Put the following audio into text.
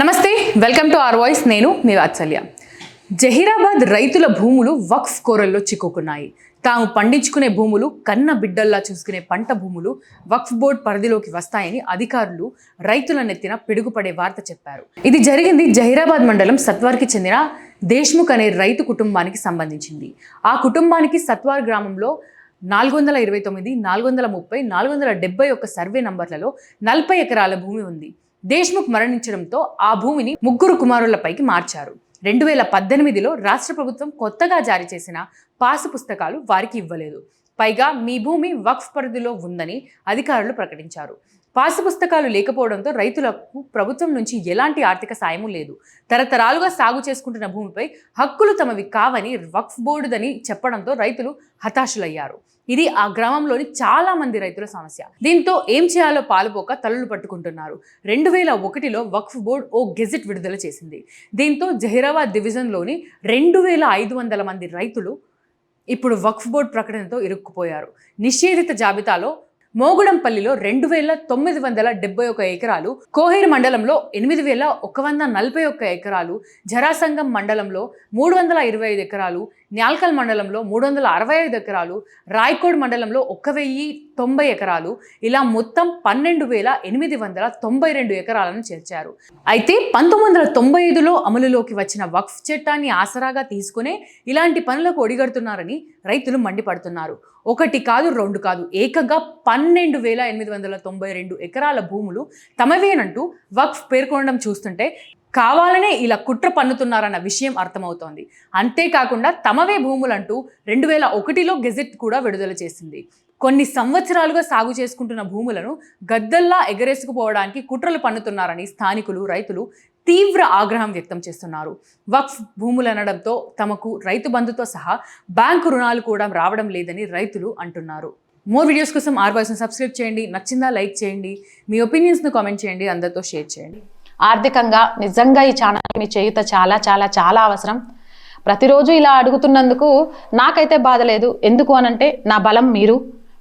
నమస్తే welcome to are voice. నేను మీ వాత్సల్య. జహీరాబాద్ రైతుల భూములు వక్ఫ్ కోరల్లో చిక్కుకున్నాయి. తాము పండించుకునే భూములు కన్న బిడ్డల్లా చూసుకునే పంట భూములు వక్ఫ్ బోర్డ్ పరిధిలోకి వస్తాయని అధికారులు రైతుల నెత్తిన పిడుగుపడే వార్త చెప్పారు. ఇది జరిగింది జహీరాబాద్ మండలం సత్వార్కి చెందిన దేశ్ముఖ్ అనే రైతు కుటుంబానికి సంబంధించింది. ఆ కుటుంబానికి సత్వార్ గ్రామంలో నాలుగు వందల ఇరవై తొమ్మిది నాలుగు వందల ముప్పై నాలుగు వందల డెబ్బై ఒక్క సర్వే నంబర్లలో నలభై ఎకరాల భూమి ఉంది. దేశ్ముఖ్ మరణించడంతో ఆ భూమిని ముగ్గురు కుమారులపైకి మార్చారు. రెండు వేల పద్దెనిమిదిలో రాష్ట్ర ప్రభుత్వం కొత్తగా జారీ చేసిన పాసు పుస్తకాలు వారికి ఇవ్వలేదు. పైగా మీ భూమి వక్ఫ్ పరిధిలో ఉందని అధికారులు ప్రకటించారు. పాసు పుస్తకాలు లేకపోవడంతో రైతులకు ప్రభుత్వం నుంచి ఎలాంటి ఆర్థిక సాయము లేదు. తరతరాలుగా సాగు చేసుకుంటున్న భూమిపై హక్కులు తమవి కావని వక్ఫ్ బోర్డుదని చెప్పడంతో రైతులు హతాశులయ్యారు. ఇది ఆ గ్రామంలోని చాలా మంది రైతుల సమస్య. దీంతో ఏం చేయాలో పాలుపోక తలలు పట్టుకుంటున్నారు. రెండు వేల ఒకటిలో వక్ఫ్ బోర్డు ఓ గెజెట్ విడుదల చేసింది. దీంతో జహీరాబాద్ డివిజన్లోని రెండు వేల ఐదు వందల మంది రైతులు ఇప్పుడు వక్ఫ్ బోర్డు ప్రకటనతో ఇరుక్కుపోయారు. నిషేధిత జాబితాలో మోగుడంపల్లిలో రెండు వేల తొమ్మిది వందల డెబ్బై ఒక ఎకరాలు కోహేరు మండలంలో ఎనిమిది వేల ఒక వంద నలభై ఒక్క ఎకరాలు జరాసంగం మండలంలో మూడు వందల ఇరవై ఐదు ఎకరాలు న్యాల్కల్ మండలంలో మూడు వందల అరవై ఐదు ఎకరాలు రాయ్కోడ్ మండలంలో ఒక వెయ్యి తొంభై ఎకరాలు ఇలా మొత్తం పన్నెండు వేల ఎనిమిది వందల తొంభై రెండు ఎకరాలను చేర్చారు. అయితే పంతొమ్మిది వందల తొంభై ఐదులో అమలులోకి వచ్చిన వక్ఫ్ చట్టాన్ని ఆసరాగా తీసుకునే ఇలాంటి పనులకు ఒడిగడుతున్నారని రైతులు మండిపడుతున్నారు. ఒకటి కాదు రెండు కాదు ఏకంగా పన్నెండు పన్నెండు వేల ఎనిమిది వందల తొంభై రెండు ఎకరాల భూములు తమవేనంటూ వక్ఫ్ పేర్కొనడం చూస్తుంటే కావాలనే ఇలా కుట్ర పన్నుతున్నారన్న విషయం అర్థమవుతోంది. అంతేకాకుండా తమవే భూములంటూ రెండు వేల ఒకటిలో గెజెట్ కూడా విడుదల చేసింది. కొన్ని సంవత్సరాలుగా సాగు చేసుకుంటున్న భూములను గద్దల్లా ఎగరేసుకుపోవడానికి కుట్రలు పన్నుతున్నారని స్థానికులు రైతులు తీవ్ర ఆగ్రహం వ్యక్తం చేస్తున్నారు. వక్ఫ్ భూములు అనడంతో తమకు రైతు బంధుతో సహా బ్యాంకు రుణాలు కూడా రావడం లేదని రైతులు అంటున్నారు. మోర్ వీడియోస్ కోసం ఆర్ వాయిస్ని సబ్స్క్రైబ్ చేయండి. నచ్చిందా లైక్ చేయండి. మీ ఒపీనియన్స్ను కామెంట్ చేయండి. అందరితో షేర్ చేయండి. ఆర్థికంగా నిజంగా ఈ ఛానల్ మీ చేయుత చాలా చాలా చాలా అవసరం. ప్రతిరోజు ఇలా అడుగుతున్నందుకు నాకైతే బాధ లేదు. ఎందుకు అనంటే నా బలం మీరు.